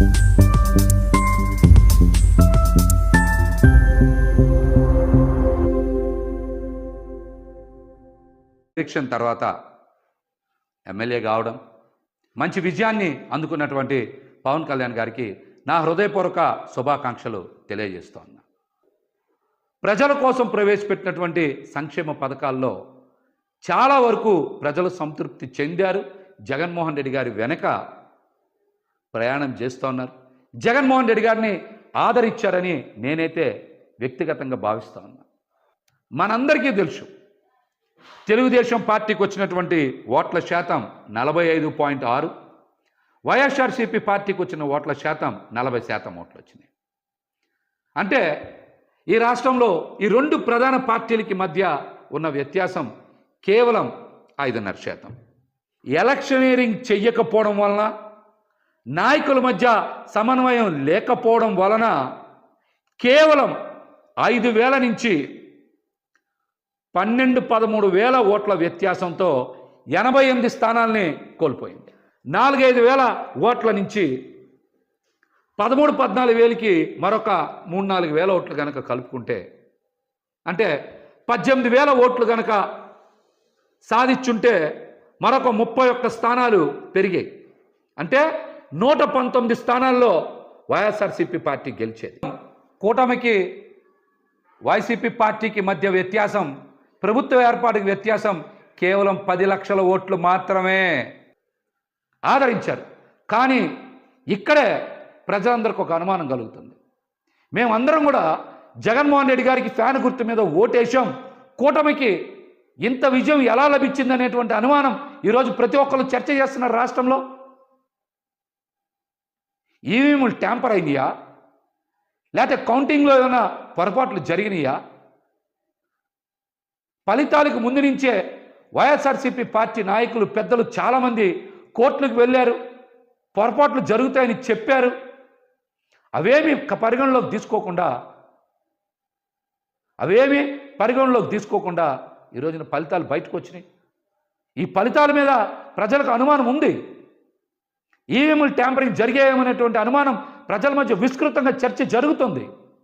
Election తర్వాత MLA కావడం మంచి విజయాన్ని అందుకున్నటువంటి పవన్ కళ్యాణ్ గారికి నా హృదయపూర్వక శుభాకాంక్షలు తెలియజేస్తోన్నా ప్రజల కోసం ప్రవేశపెట్టినటువంటి సంక్షేమ పథకాల్లో చాలా వరకు ప్రజలు సంతృప్తి చెందారు. జగన్మోహన్ రెడ్డి గారి వెనక ప్రయాణం చేస్తూ ఉన్నారు. జగన్మోహన్ రెడ్డి గారిని ఆదరించారని నేనైతే వ్యక్తిగతంగా భావిస్తూ ఉన్నా. మనందరికీ తెలుసు తెలుగుదేశం పార్టీకి వచ్చినటువంటి ఓట్ల శాతం నలభై ఐదు పాయింట్ ఆరు వైఎస్ఆర్సీపీ పార్టీకి వచ్చిన ఓట్ల శాతం నలభై శాతం ఓట్లు వచ్చినాయి. అంటే ఈ రాష్ట్రంలో ఈ రెండు ప్రధాన పార్టీలకి మధ్య ఉన్న వ్యత్యాసం కేవలం ఐదున్నర శాతం. ఎలక్షనీరింగ్ చెయ్యకపోవడం వలన నాయకుల మధ్య సమన్వయం లేకపోవడం వలన కేవలం ఐదు వేల నుంచి పన్నెండు పదమూడు వేల ఓట్ల వ్యత్యాసంతో ఎనభై ఎనిమిది స్థానాల్ని కోల్పోయింది. నాలుగైదు వేల ఓట్ల నుంచి పదమూడు పద్నాలుగు వేలకి మరొక మూడు నాలుగు వేల ఓట్లు కనుక కలుపుకుంటే అంటే పద్దెనిమిది వేల ఓట్లు కనుక సాధించుంటే మరొక ముప్పై ఒక్క స్థానాలు పెరిగాయి. అంటే నూట పంతొమ్మిది స్థానాల్లో వైఎస్ఆర్సీపీ పార్టీ గెలిచేది. కూటమికి వైసీపీ పార్టీకి మధ్య వ్యత్యాసం ప్రభుత్వ ఏర్పాటుకి వ్యత్యాసం కేవలం పది లక్షల ఓట్లు మాత్రమే ఆదరించారు. కానీ ఇక్కడే ప్రజలందరికీ ఒక అనుమానం కలుగుతుంది. మేమందరం కూడా జగన్మోహన్ రెడ్డి గారికి ఫ్యాన్ గుర్తు మీద ఓటేశాం. కూటమికి ఇంత విజయం ఎలా లభించింది అనేటువంటి అనుమానం ఈరోజు ప్రతి ఒక్కరు చర్చ చేస్తున్నారు రాష్ట్రంలో. ఈవీఎంలు ట్యాంపర్ అయినాయా లేకపోతే కౌంటింగ్లో ఏదైనా పొరపాట్లు జరిగినాయా? ఫలితాలకు ముందు నుంచే వైఎస్ఆర్సీపీ పార్టీ నాయకులు పెద్దలు చాలామంది కోర్టులకు వెళ్ళారు. పొరపాట్లు జరుగుతాయని చెప్పారు. అవేమి పరిగణలోకి తీసుకోకుండా అవేమి పరిగణలోకి తీసుకోకుండా ఈ రోజున ఫలితాలు బయటకు వచ్చినాయి. ఈ ఫలితాల మీద ప్రజలకు అనుమానం ఉంది. ఈవీఎంలు ట్యాంపరింగ్ జరిగాయేమనేటువంటి అనుమానం ప్రజల మధ్య విస్తృతంగా చర్చ జరుగుతుంది.